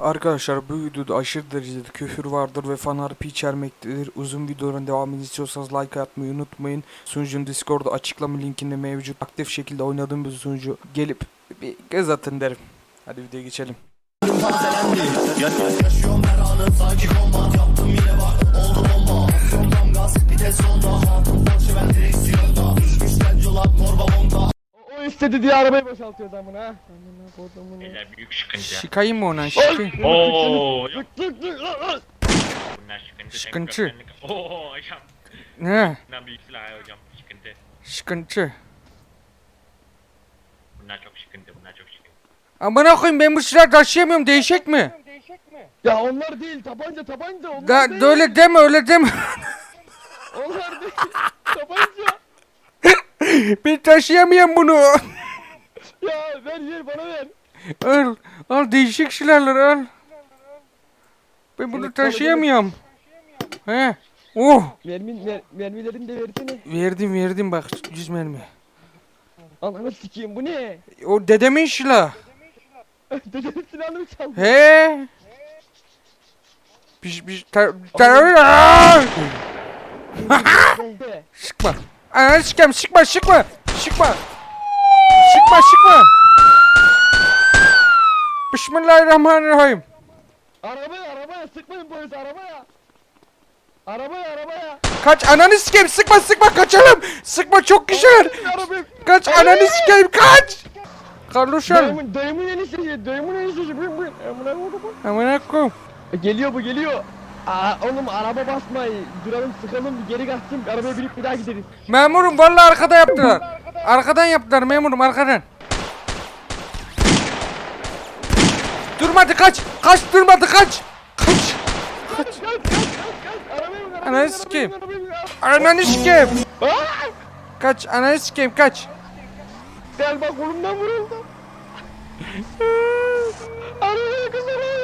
Arkadaşlar bu videoda aşırı derecede küfür vardır ve fan harfi içermektedir. Uzun videoların devamını istiyorsanız like atmayı unutmayın. Sunucunun Discord'da açıklama linkinde mevcut. Aktif şekilde oynadığım bir sunucu gelip bir göz atın derim. Hadi videoya geçelim. İstedi diye arabayı boşaltıyordu amına ha. Amına kodumun. Beyler büyük sıkıntı. Şikayım mı ona? Şikayım. Oo, Tık tık tık. aa, aa. bunlar sıkıntı. Hocam. Ne? Bunlar büyük silah hocam. Sıkıntı. Sıkıntı. Bunlar çok sıkıntı. Bunlar çok sıkıntı. Amına koyayım ben bu silah taşıyamıyorum değişik mi? Ya onlar değil tabanca tabanca onlar Ga değil. öyle deme öyle deme. Onlar değil. tabanca. ben taşıyamıyorum bunu. Ya ver ver bana ver. al al değişik silahlar al. Ben bunu taşıyamıyorum. He. Oh. Mermin mer, mermilerini de versene. Verdim verdim bak 100 mermi. Ananı sikeyim bu ne? O dedemin silahı. Dedemin silahını mı çaldın? He. Piş piş ter! Be. Sıkma. Ananı sikeyim sıkma sıkma. Sıkma. Sıkma sıkma. Bismillahirrahmanirrahim. arabaya arabaya sıkmayın polis arabaya. Arabaya arabaya. Kaç ananı sikeyim sıkma sıkma kaçalım. Sıkma çok kişiler. Arabaya. Kaç ananı sikeyim kaç. Kardeşim. Dayımın, eniştesi, dayımın eniştesi. Amına kodumun. Amına koyayım. E, Geliyor bu geliyor. Aa oğlum araba basmayı. Duralım sıkalım geri kaçtım. Arabaya binip bir daha gideriz. Memurum vallahi arkada yaptılar. Arkadan yaptılar memurum arkadan. Durmadı kaç. Kaç durmadı kaç. Kaç. Kaç kaç kaç kaç. Arabaya bin Ananı sikeyim. Ananı sikeyim. Kaç ananı sikeyim kaç. Gel bak kolumdan vuruldum. Arabaya kız arabaya.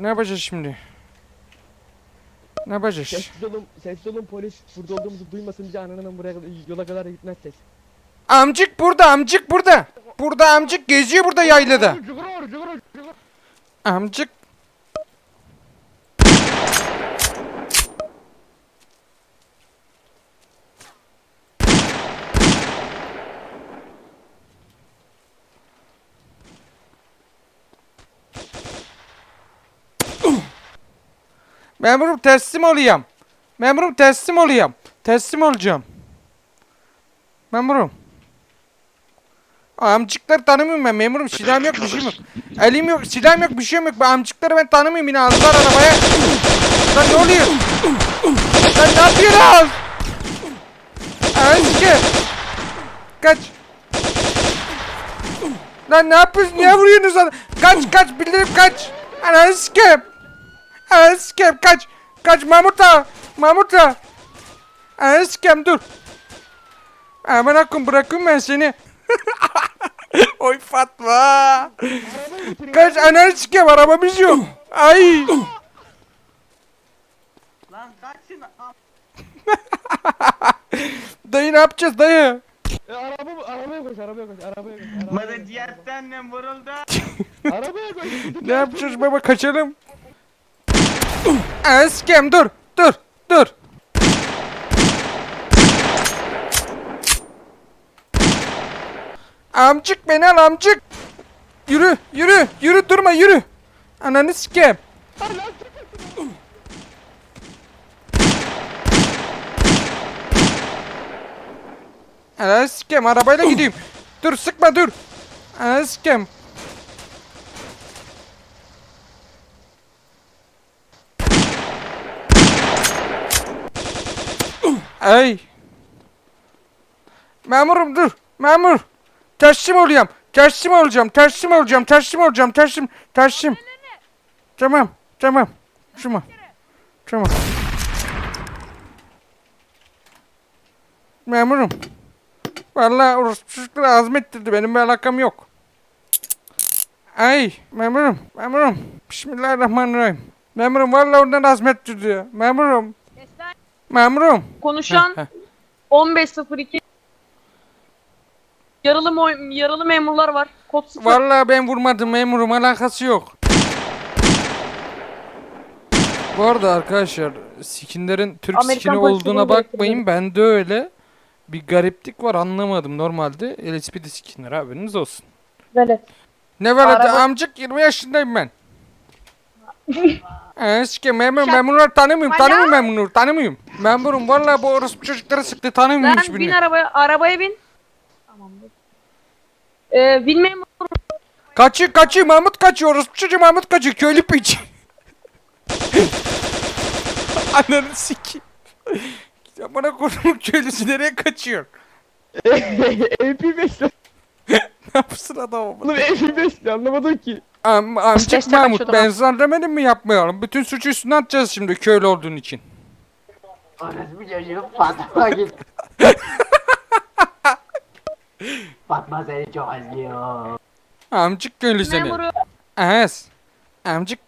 Ne yapacağız şimdi? Ne yapacağız? Sessiz olun, sessiz olun polis. Burada olduğumuzu duymasın diye ananın buraya kadar- yola kadar gitmezsek. Amcık burada amcık burada. Burada amcık geziyor burada yaylada. Amcık. Memurum teslim olayım. Memurum teslim olayım. Teslim olacağım. Memurum. Amcıkları tanımıyorum ben memurum silahım yok bir şeyim yok. Elim yok silahım yok bir şeyim yok. Bu amcıkları ben tanımıyorum yine aldılar arabaya. Lan ne oluyor? Lan ne yapıyorsun? Amcık. Kaç. Lan ne yapıyorsun? Niye vuruyorsunuz? Kaç kaç bildirim kaç. Ananı sikeyim. Sikeyim kaç. Kaç Mahmut ağa. Mahmut ağa. Ananı sikeyim dur. Aman akım bırakın ben seni. Oy Fatma. Kaç ananı sikeyim arabamız yok. Ay. Lan kaçın Dayı ne yapacağız dayı? E, araba, arabaya koş, arabaya koş, arabaya koş. Arabaya Bana koş, ciğerden vuruldu. Arabaya koş. Ne yapacağız baba kaçalım. Sikeyim dur. Dur. Dur. Amcık beni al amcık. Yürü yürü yürü durma yürü. Ananı sikeyim. Ananı sikeyim arabayla gideyim. Dur sıkma dur. Ananı sikeyim. Ay. Memurum dur. Memur. Teslim oluyorum. Teslim olacağım. Teslim olacağım. Teslim olacağım. Teslim. Teslim. Tamam. Tamam. Tamam. Tamam. Memurum. Vallahi orası çocuklar azmettirdi. Benim bir alakam yok. Ay memurum. Memurum. Bismillahirrahmanirrahim. Memurum vallahi oradan azmettirdi. Memurum. Memurum. Konuşan Heh, heh. 1502 yaralı mo- yaralı memurlar var. Kod sıfır. Vallahi ben vurmadım memurum alakası yok. Bu arada arkadaşlar skinlerin Türk Amerikan skini polisi olduğuna bunu bakmayın. Bende öyle bir gariplik var anlamadım. Normalde LSPD skinler haberiniz olsun. Velet. Ne var hadi Araba- amcık 20 yaşındayım ben. Eee sikim memur Şak- memurları tanımıyorum Hala? tanımıyorum memurları tanımıyorum. Memurum vallahi bu orospu çocukları sıktı tanımıyorum Lan hiçbirini. bin arabaya, arabaya bin. Tamamdır. Ee, bin memur. Kaçıyor kaçıyor Mahmut kaçıyor orospu çocuğu Mahmut kaçıyor köylü piç. Ananı sikeyim. Ya bana kodumun köylüsü nereye kaçıyor? MP5 lan. Ne yapsın adam ama? Oğlum MP5 lan anlamadım ki. Am, amcık Mahmut ben lan. sana demedim mi yapmayalım? Bütün suçu üstüne atacağız şimdi köylü olduğun için. Orası bir çocuğum Fatma git. Fatma seni çok özlüyor. Amcık köylü seni. Memuru. Evet. Amcık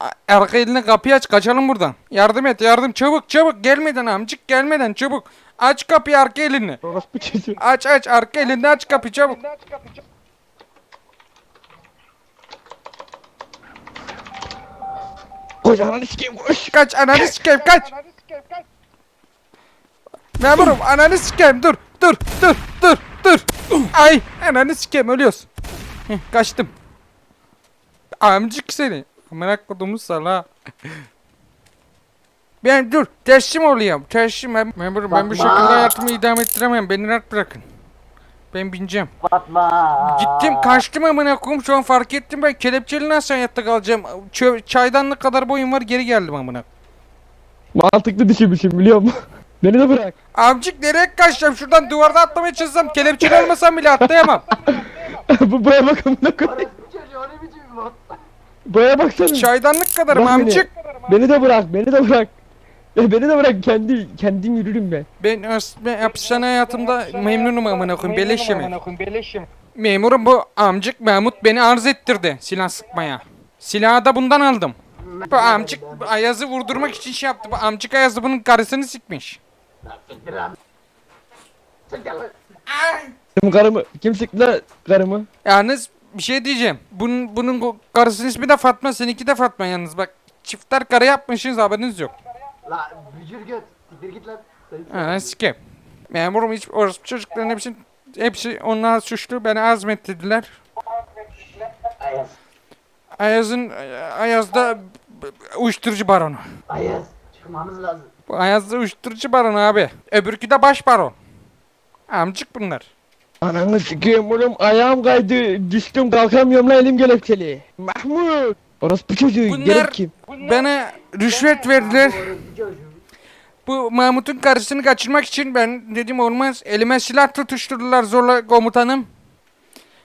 a- arka eline kapıyı aç kaçalım buradan. Yardım et yardım çabuk çabuk gelmeden amcık gelmeden çabuk. Aç kapıyı arka elini. Orospu çocuğu. Aç aç arka elinde aç kapıyı çabuk. Koş ananı sikeyim koş. Kaç ananı sikeyim kaç. Memurum ananı sikeyim dur dur dur dur dur. Ay ananı sikeyim ölüyoruz. Heh, kaçtım. Amcık seni. Amına kodumu sala. Ben dur teslim olayım teslim. Memurum ben bu şekilde hayatımı idame ettiremem. Beni rahat bırakın. Ben bineceğim. Fatma. Gittim kaçtım amına koyayım şu an fark ettim ben kelepçeli nasıl hayatta kalacağım. Çö- çaydanlık kadar boyum var geri geldim amına. Mantıklı düşünmüşüm biliyor musun? Beni de bırak. Amcık nereye kaçacağım? Şuradan duvarda atlamaya çalışsam kelepçeli olmasam bile atlayamam. Bu boya bak amına koy. Orası bir çocuğu onu bir çocuğu bot. Boya baksana. Çaydanlık kadarım Bırak beni. amcık. Beni de bırak, beni de bırak. Beni de bırak, kendi kendim yürürüm ben. Ben, as- ben hapishane hayatımda memnunum amına koyayım beleş yemek. Memurum bu amcık Mahmut beni arz ettirdi silah sıkmaya. Silahı da bundan aldım. Bu amcık Ayaz'ı vurdurmak için şey yaptı. Bu amcık Ayaz'ı bunun karısını sikmiş. Benim karımı, kim sıktı lan karımı? Yalnız bir şey diyeceğim. Bunun, bunun karısının ismi de Fatma, seninki de Fatma yalnız bak. Çiftler karı yapmışsınız haberiniz yok. La bücür göt. Siktir git lan. Ha sikeyim. Memurum hiç orospu çocukların hepsi, hepsi onlar suçlu. Beni azmettirdiler. Ayaz. Ayaz'ın, Ayaz'da uyuşturucu baronu. Ayaz. Çıkmamız lazım. Bu Ayaz'da uyuşturucu baronu abi. Öbürkü de baş baron. Amcık bunlar. Ananı sikeyim oğlum, ayağım kaydı, düştüm kalkamıyorum lan elim kelepçeli. Mahmut! Orospu çocuğu, Bunlar- gelip kim? Bana rüşvet verdiler. Bu Mahmut'un karısını kaçırmak için ben dedim olmaz. Elime silah tutuşturdular zorla komutanım.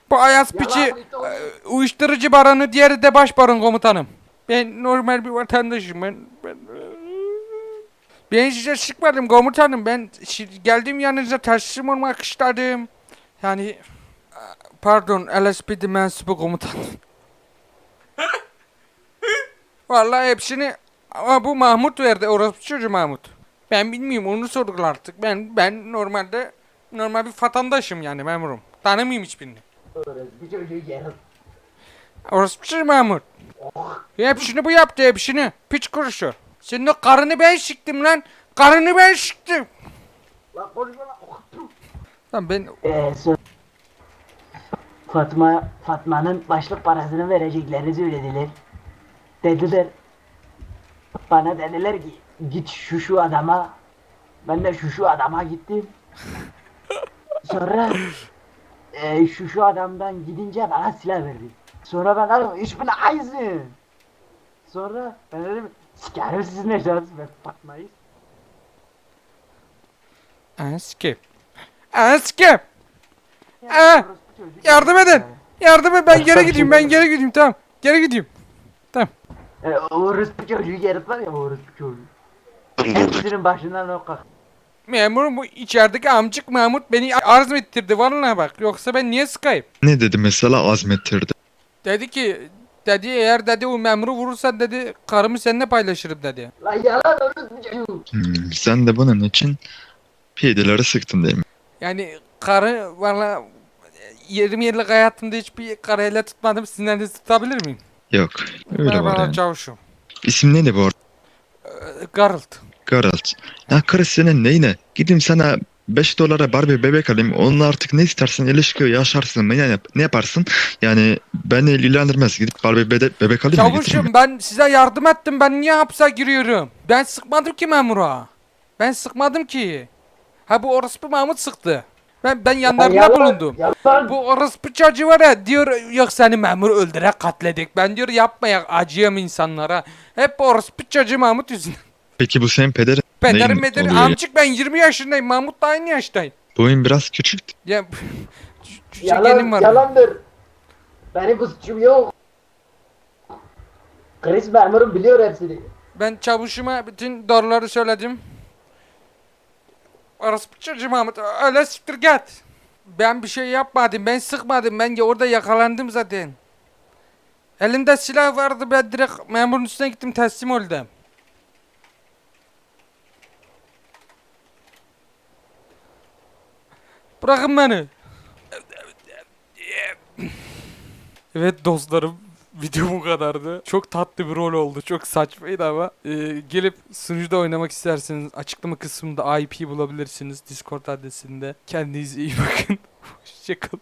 Bu Ayaz piçi e, uyuşturucu baranı diğeri de baş baron komutanım. Ben normal bir vatandaşım ben. Ben, ben size sıkmadım komutanım. Ben şi- geldiğim yanınıza teslim olmak istedim. Yani pardon LSPD mensubu komutan. Vallahi hepsini ama bu Mahmut verdi. Orası çocuğu Mahmut. Ben bilmiyorum onu sordular artık. Ben ben normalde normal bir vatandaşım yani memurum. Tanımıyorum hiçbirini. Bir çocuğu. Orası çocuğu Mahmut. Hepsini bu yaptı hepsini. Piç kuruşu. Senin o karını ben siktim lan. Karını ben siktim. La konuşma lan. Lan ben Ee, so- Fatma Fatma'nın başlık parasını vereceklerini söylediler. Dediler. Bana dediler ki git şu şu adama. Ben de şu şu adama gittim. Sonra e, şu şu adamdan gidince bana silah verdi. Sonra ben dedim iş bile aynı. Sonra ben dedim sikerim sizin eşyanız ben Fatma'yı. Askep. Askep. Aa, yardım edin. Yardım edin ben geri gideyim ben geri gideyim tamam. Geri gideyim. E, orospu çocuğu yarıt var ya orospu çocuğu. Hepsinin başından o kalk. Memurum bu içerideki amcık Mahmut beni arz ettirdi vallahi bak. Yoksa ben niye sıkayım? Ne dedi mesela azmettirdi. Dedi ki dedi eğer dedi o memuru vurursan dedi karımı seninle paylaşırım dedi. Lan yalan orospu çocuğu. Hmm, sen de bunun için pideleri sıktın değil mi? Yani karı valla 20 yıllık hayatımda hiçbir karayla tutmadım. Sizden de tutabilir miyim? Yok. Öyle var Merhaba yani. çavuşum. İsim neydi bu arada? Ee, Garalt. Geralt. Ya karı senin neyine? Gideyim sana 5 dolara Barbie bebek alayım. Onunla artık ne istersen ilişki yaşarsın. Ne, yap ne yaparsın? Yani beni ilgilendirmez. Gidip Barbie bebe bebek alayım? Çavuşum ben size yardım ettim. Ben niye hapse giriyorum? Ben sıkmadım ki memura. Ben sıkmadım ki. Ha bu orospu Mahmut sıktı. Ben ben yanlarında Yalan- bulundum. Yalan. Bu orospu çocuğu var ya diyor yok seni memur öldürerek katledik. Ben diyor yapmayak acıyam insanlara. Hep orospu çocuğu Mahmut yüzünden. Peki bu senin pederin. Pederim ya? amcık ben 20 yaşındayım. Mahmut da aynı yaştayım. Boyun biraz küçük. Ya Yalan, var. yalandır. Benim bu suçum yok. Chris memurum biliyor hepsini. Ben çavuşuma bütün doğruları söyledim. Orospu çocuğu Mahmut öyle siktir git. Ben bir şey yapmadım. Ben sıkmadım. Ben ya orada yakalandım zaten. Elimde silah vardı. Ben direkt memurun üstüne gittim teslim oldum. Bırakın beni. Evet dostlarım video bu kadardı. Çok tatlı bir rol oldu. Çok saçmaydı ama. Ee, gelip sunucuda oynamak isterseniz açıklama kısmında IP bulabilirsiniz. Discord adresinde. Kendinize iyi bakın. Hoşçakalın.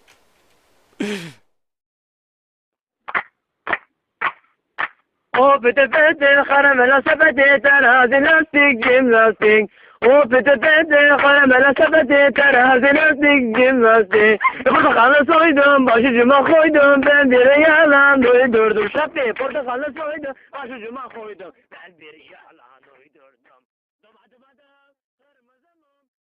O pete pete karamela sepeti terazi lastik cim lastik O pete pete karamela sepeti terazi lastik cim lastik Portakalı soydum başucuma koydum ben bir yalan duydurdum. Şapti portakalı soydum başucuma koydum. Ben bir yalan